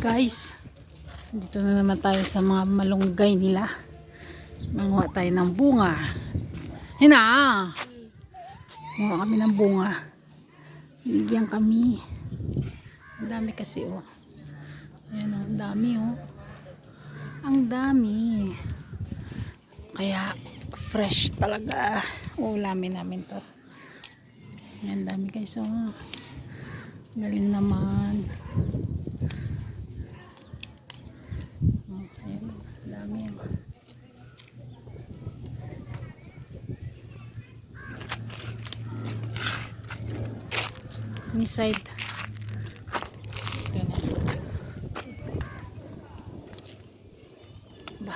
Guys, dito na naman tayo sa mga malunggay nila. Manguha tayo ng bunga. Hina! Manguha kami ng bunga. Bigyan kami. Ang dami kasi oh. Ayan oh, ang dami oh. Ang dami. Kaya fresh talaga. Ulamin namin to. Ayan, dami guys oh. Galing naman. Oh, ayan, dami yan. Ni side. Ba.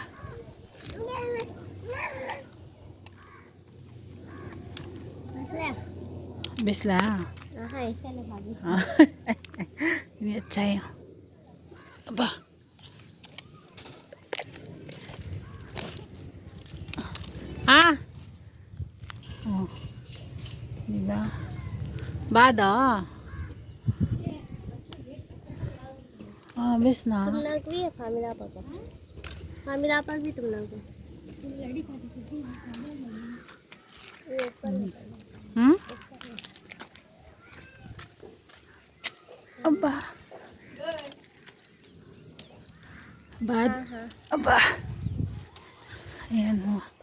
Besla. Aha, isa na. Ah. Ini chay. Aba. Ah. Oh. Diba? Bada. Ah, bes na. तुम नाम भी है फामिला पापा फामिला पापा भी तुम नाम को Hmm? Aba. Bad. Aba. Ayan o.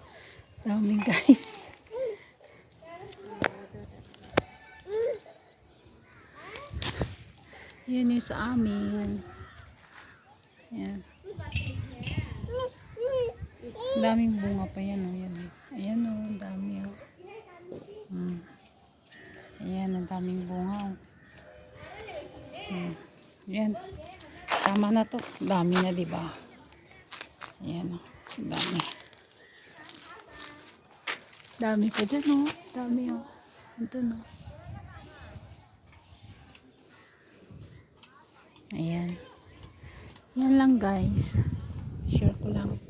Dami guys. Yan yung sa amin. Ayan. Daming bunga pa yan o. Yan. o. Ayan o. Ang dami o. Hmm. Ayan. Ang daming bunga o. Hmm. Yan. Tama na to. Dami na, di ba? Ayan o. Ang Dami. Dami pa dyan o. Dami o. Ito no. Ayan. Yan lang guys. Share ko lang.